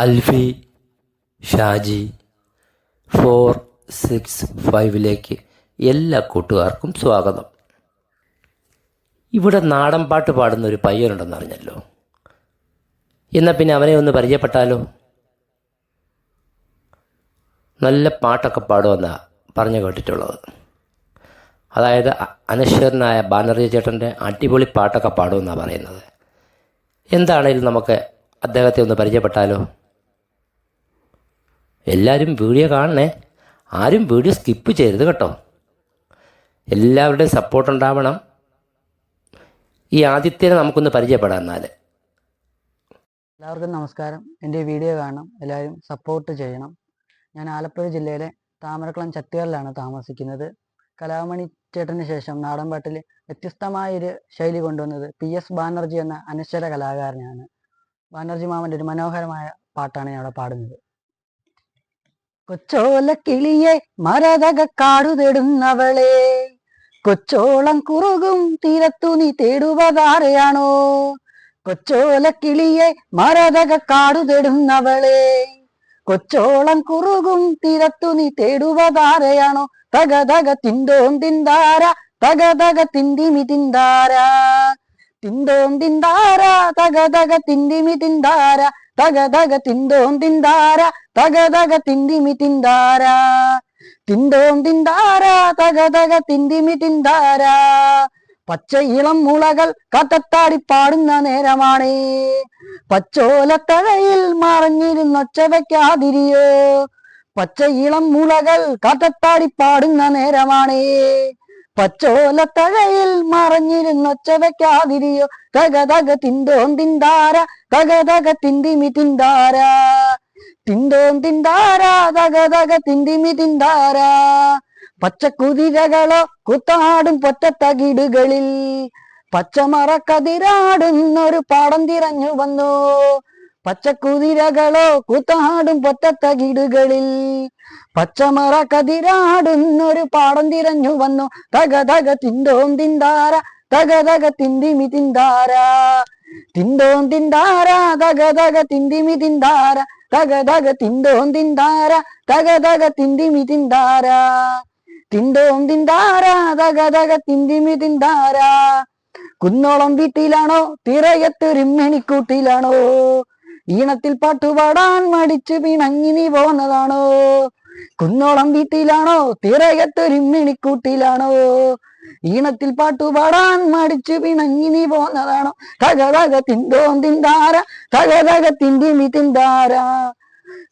അൽഫി Shaji four six ഫൈവിലേക്ക് എല്ലാ കൂട്ടുകാർക്കും സ്വാഗതം. ഇവിടെ നാടൻ പാട്ട് പാടുന്ന ഒരു പയ്യനുണ്ടെന്ന് അറിഞ്ഞല്ലോ. എന്നാൽ പിന്നെ അവനെ ഒന്ന് പരിചയപ്പെട്ടാലോ? നല്ല പാട്ടൊക്കെ പാടുമെന്നാണ് പറഞ്ഞു കേട്ടിട്ടുള്ളത്. അതായത് അനശ്വരനായ ബാനർജി ചേട്ടന്റെ അടിപൊളി പാട്ടൊക്കെ പാടുമെന്നാണ് പറയുന്നത്. എന്താണേലും നമുക്ക് അദ്ദേഹത്തെ ഒന്ന് പരിചയപ്പെട്ടാലോ? എല്ലാവരും വീഡിയോ കാണണേ. ആരും വീഡിയോ സ്കിപ്പ് ചെയ്യരുത് കേട്ടോ. എല്ലാവരുടെയും സപ്പോർട്ട് ഉണ്ടാവണം. ഈ ആദിത്യനെ നമുക്കൊന്ന് പരിചയപ്പെടാം എന്നാൽ എല്ലാവർക്കും നമസ്കാരം. എന്റെ വീഡിയോ കാണണം. എല്ലാവരും സപ്പോർട്ട് ചെയ്യണം. ഞാൻ ആലപ്പുഴ ജില്ലയിലെ താമരക്കുളം ചത്തിയാറിലാണ് താമസിക്കുന്നത്. കലാമണി ചേട്ടന് ശേഷം നാടൻപാട്ടിൽ വ്യത്യസ്തമായൊരു ശൈലി കൊണ്ടുവന്നത് പി എസ് ബാനർജി എന്ന അനശ്വര കലാകാരനാണ്. ബാനർജി മാമന്റെ ഒരു മനോഹരമായ പാട്ടാണ് ഞാൻ അവിടെ പാടുന്നത്. കൊച്ചോല കിളിയെ മരതക കാടു തേടുന്നവളെ. കൊച്ചോളം കുറുകും തീരത്തു നീ തേടുവതാരെയാണോ? കൊച്ചോല കിളിയെ മരതക കാടു തേടുന്നവളെ. കൊച്ചോളം കുറുകും തീരത്തു നീ തേടുവതാരെയാണോ? തകതക തക തിന്തോം തിന്താര തകതക തക തിന്തിമി തിന്താര തിന്തോം തിന്താര തക തക തിന്തിമി തിന്താര തക തക തിന്തോം തിന്താര തക തക തിന്തിമി തിന്താര. തിന്തോം തിന്താര തക തക തിന്തിമി തിന്താര. പച്ച ഇളം മുളകൾ കത്തത്താടി പാടുന്ന നേരമാണ്. പച്ചോലത്തഴയിൽ മറഞ്ഞിരുന്നൊച്ച വയ്ക്കാതിരിയോ പച്ച ഇളം മുളകൾ കത്തത്താടി പാടുന്ന നേരമാണ്. പച്ചോലത്തഴയിൽ മറഞ്ഞിരുന്നൊച്ച വയ്ക്കാതിരിയോ തക തക തിന്തോൻ തിന്താര തക തക തിന്തിമി തിന്താര. തിന്തോൻ തിന്താര തക തക തിന്തിമി തിന്താര. പച്ചക്കുതിരകളോ കുത്താടും പൊറ്റത്തകിടുകളിൽ പച്ചമറക്കതിരാടുന്നൊരു പാടം തിരഞ്ഞു വന്നു. പച്ചക്കുതിരകളോ കൂത്താടും പൊറ്റത്തകിടുകളിൽ പച്ചമറ കതിരാടുന്നൊരു പാടം തിരഞ്ഞു വന്നു. തക തക തിന്തോം തിന്താര തക തക തിന്തിമി തിന്താര. തിന്തോം തിന്താര തക തക തിന്തിമി തിന്താര തക തക തിന്തോം തിന്താര തക തക തിന്തിമി തിന്താര. തിന്തോം തിന്താര തക തക തിന്തിമി തിന്താര. കുന്നോളം വീട്ടിലാണോ തിറയത്തൊരിമ്മിണിക്കൂട്ടിലാണോ ഈണത്തിൽ പാട്ടുപാടാൻ മടിച്ചു പിണങ്ങി നീ പോന്നതാണോ? കുന്നോളം വീട്ടിലാണോ? തിറയത്തൊരിമ്മിണിക്കൂട്ടിലാണോ ഈണത്തിൽ പാട്ടുപാടാൻ മടിച്ചു പിണങ്ങി നീ പോന്നതാണോ? തകതക തിന്തോ തിന്തോം തിന്താര തകതക തക തിന്തിമി തിന്താര.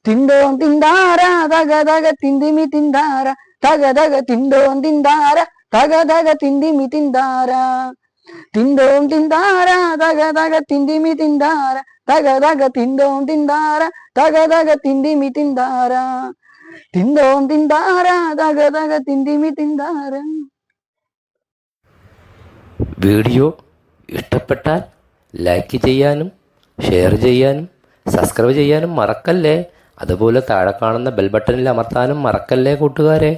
തിന്തോം തിന്താര തകതക തക തിന്തിമി തിന്താര തകതക തിന്തോ തിന്തോം തിന്താര തകതക തക തിന്തിമി തിന്താര. തിന്തോം തിന്താര തക തക തിന്തിമി തിന്താര തക തക തിന്തോം തിന്താര തക തക തിന്തിമി തിന്താര തിന്തോം തിന്താര തക തക തിന്തിമി തിന്താര വീഡിയോ ഇഷ്ടപ്പെട്ടാൽ ലൈക്ക് ചെയ്യാനും ഷെയർ ചെയ്യാനും സബ്സ്ക്രൈബ് ചെയ്യാനും മറക്കല്ലേ? അതുപോലെ താഴെ കാണുന്ന ബെൽ ബട്ടണിൽ അമർത്താനും മറക്കല്ലേ കൂട്ടുകാരെ?